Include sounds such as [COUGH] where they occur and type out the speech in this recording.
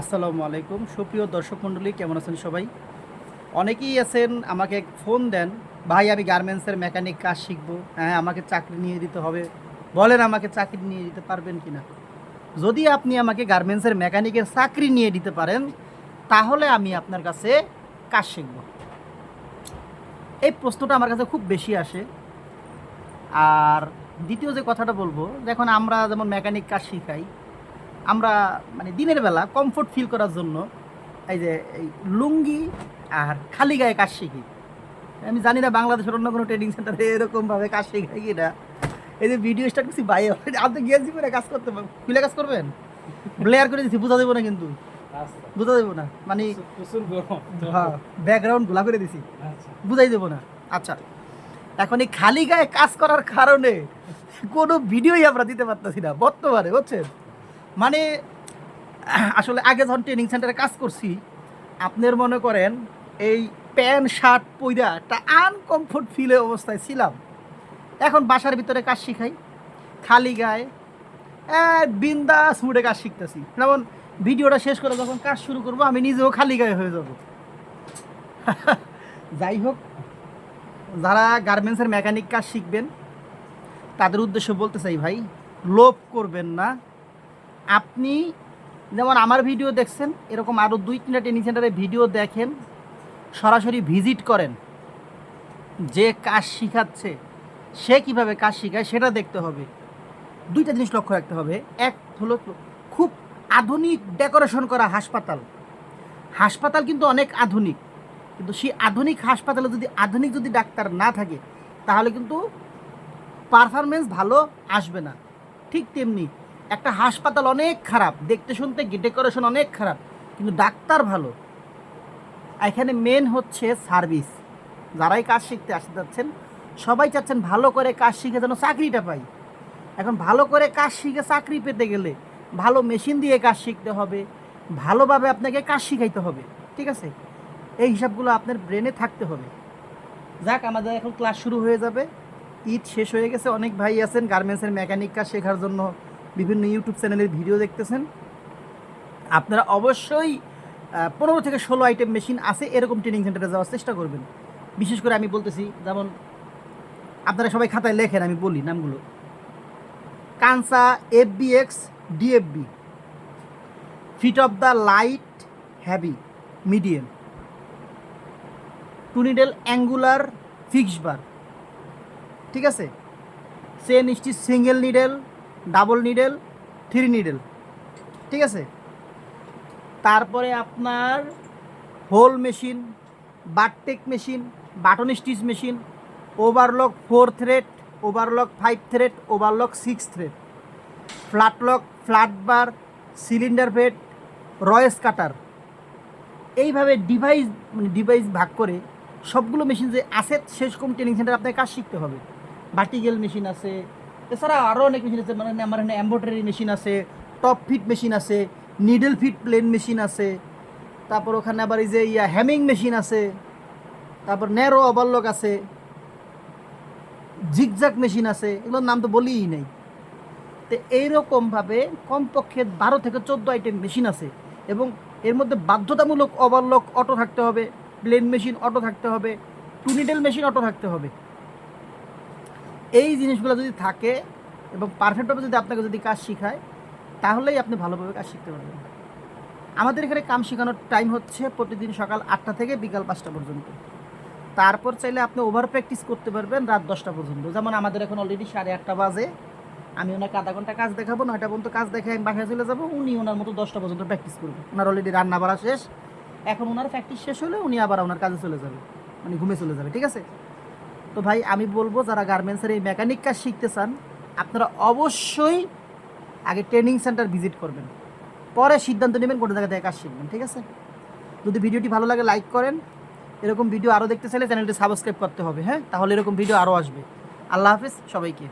আসসালামু আলাইকুম। সুপ্রিয় দর্শক মণ্ডলী, কেমন আছেন সবাই? অনেকেই আছেন, আমাকে ফোন দেন, ভাই, আমি গার্মেন্টসের মেকানিক, কাজ শিখব। হ্যাঁ আমাকে চাকরি নিয়ে দিতে হবে। বলেন, আমাকে চাকরি নিয়ে দিতে পারবেন কি না যদি আপনি আমাকে গার্মেন্টসের মেকানিকের চাকরি নিয়ে দিতে পারেন, তাহলে আমি আপনার কাছে কাজ শিখব। এই প্রশ্নটা আমার কাছে খুব বেশি আসে। আর দ্বিতীয় যে কথাটা বলব, দেখুন, আমরা যেমন মেকানিক কাজ শিখাই আমরা মানে দিনের বেলা কমফোর্ট ফিল করার জন্য এই যে এই লুঙ্গি আর খালি গায়ে কাজ শিখি আমি জানি না বাংলাদেশের অন্য কোনো ট্রেনিং সেন্টারে এরকমভাবে কাজ শেখাই কি না এই যে ভিডিও স্টার্ট করছি বাইরে আপনি গিয়েছি করে কাজ করতে খুলে কাজ করবেন? ব্লেয়ার করে দিচ্ছি বোঝা দেবো না কিন্তু। বোঝা দেবো না। মানে হ্যাঁ ব্যাকগ্রাউন্ড গোলা করে দিছি। আচ্ছা। বুঝাই দেবো না। আচ্ছা এখন এই খালি গায়ে কাজ করার কারণে কোনো ভিডিওই আমরা দিতে পারতেছি না বর্তমানে বুঝছেন? মানে আসলে আগে যখন ট্রেনিং সেন্টারে কাজ করছি, আপনার মনে করেন এই প্যান্ট, শার্ট পইরা একটা আনকমফোর্ট ফিলে অবস্থায় ছিলাম। এখন বাসার ভিতরে কাজ শিখাই, খালি গায়ে বিন্দাস মুডে কাজ শিখতেছি। যেমন ভিডিওটা শেষ করে যখন কাজ শুরু করব, আমি নিজেও খালি গায়ে হয়ে যাব। [LAUGHS] যাই হোক, যারা গার্মেন্টসের মেকানিক কাজ শিখবেন, তাদের উদ্দেশ্য বলতে চাই ভাই, লোভ করবেন না। আপনি যেমন আমার ভিডিও দেখছেন, এরকম আরও দুই তিনটা ট্রেনিং সেন্টারে ভিডিও দেখেন, সরাসরি ভিজিট করেন, যে কাজ শিখাচ্ছে, সে কীভাবে কাজ শেখায় সেটা দেখতে হবে। দুইটা জিনিস লক্ষ্য রাখতে হবে। এক হলো খুব আধুনিক ডেকোরেশন করা হাসপাতাল। হাসপাতাল কিন্তু অনেক আধুনিক, কিন্তু সেই আধুনিক হাসপাতালে যদি আধুনিক যদি ডাক্তার না থাকে, তাহলে কিন্তু পারফরমেন্স ভালো আসবে না। ঠিক তেমনি একটা হাসপাতাল অনেক খারাপ, দেখতে শুনতে ডেকোরেশন অনেক খারাপ, কিন্তু ডাক্তার ভালো। এখানে মেন হচ্ছে সার্ভিস যারাই কাজ শিখতে আসতে যাচ্ছেন, সবাই চাচ্ছেন ভালো করে কাজ শিখে যেন চাকরিটা পাই। এখন ভালো করে কাজ শিখে চাকরি পেতে গেলে ভালো মেশিন দিয়ে কাজ শিখতে হবে, ভালোভাবে আপনাকে কাজ শিখাইতে হবে, ঠিক আছে? এই হিসাবগুলো আপনার ব্রেনে থাকতে হবে। যাক, আমাদের এখন ক্লাস শুরু হয়ে যাবে। ঈদ শেষ হয়ে গেছে, অনেক ভাই আছেন গার্মেন্টসের মেকানিক কাজ শেখার জন্য। বিভিন্ন ইউটিউব চ্যানেলের ভিডিও দেখতেছেন। আপনারা অবশ্যই পনেরো থেকে ষোলো আইটেম মেশিন আছে, এরকম ট্রেনিং সেন্টারে যাওয়ার চেষ্টা করবেন। বিশেষ করে আমি বলতেছি, যেমন আপনারা সবাই খাতায় লেখেন, আমি বলি নামগুলো। কানসা FBX DFB feed off the light heavy medium two needle angular fix bar ঠিক আছে? Chain stitch single needle double needle, three needle, ঠিক আছে? তারপরে আপনার hole machine bartack machine, button stitch machine, overlock four thread, overlock five thread, overlock six thread, flatlock, flat bar, cylinder bed, রয়েস cutter. এইভাবে device মানে device ভাগ করে সবগুলো machine যে আছে, সেরকম ট্রেনিং সেন্টার আপনাকে কাজ শিখতে হবে। ভার্টিক্যাল মেশিন আছে এছাড়া আরও অনেক মেশিন আছে মানে আমার এখানে এম্ব্রয়ডারি মেশিন আছে টপ ফিট মেশিন আছে নিডল ফিট প্লেন মেশিন আছে, তারপর ওখানে আবার এই যে ইয়া হ্যামিং মেশিন আছে, তারপর ন্যারো ওভারলক আছে জিগজাক মেশিন আছে, এগুলোর নাম তো বলিই নেই। তো এইরকমভাবে কমপক্ষে বারো থেকে চোদ্দ আইটেম মেশিন আছে এবং এর মধ্যে বাধ্যতামূলক ওভারলক অটো থাকতে হবে প্লেন মেশিন অটো থাকতে হবে টু নিডেল মেশিন অটো থাকতে হবে। এই জিনিসগুলো যদি থাকে এবং পারফেক্টভাবে যদি আপনাকে যদি কাজ শেখায়, তাহলেই আপনি ভালোভাবে কাজ শিখতে পারবেন। আমাদের এখানে কাম শেখানোর টাইম হচ্ছে প্রতিদিন সকাল আটটা থেকে বিকাল পাঁচটা পর্যন্ত। তারপর চাইলে আপনি ওভার প্র্যাকটিস করতে পারবেন রাত দশটা পর্যন্ত। যেমন আমাদের এখন অলরেডি সাড়ে আটটা বাজে, আমি ওনাকে আধা ঘণ্টা কাজ দেখাবো, নয়টা পর্যন্ত কাজ দেখে আমি বাসায় চলে যাব, উনি ওনার মতো দশটা পর্যন্ত প্র্যাকটিস করবেন ওনার অলরেডি রান্না বাড়া শেষ। এখন ওনার প্র্যাকটিস শেষ হলে উনি আবার ওনার কাজে চলে যাবে মানে ঘুমে চলে যাবে, ঠিক আছে? তো ভাই, আমি বলব যারা গার্মেন্টসের এই মেকানিক কাজ শিখতে চান, আপনারা অবশ্যই আগে ট্রেনিং সেন্টার ভিজিট করবেন। পরে সিদ্ধান্ত নেবেন কোনো জায়গা থেকে কাজ শিখবেন, ঠিক আছে? যদি ভিডিওটি ভালো লাগে লাইক করেন। এরকম ভিডিও আরও দেখতে চাইলে চ্যানেলটি সাবস্ক্রাইব করতে হবে হ্যাঁ? তাহলে এরকম ভিডিও আরও আসবে। আল্লাহ হাফিজ, সবাইকে।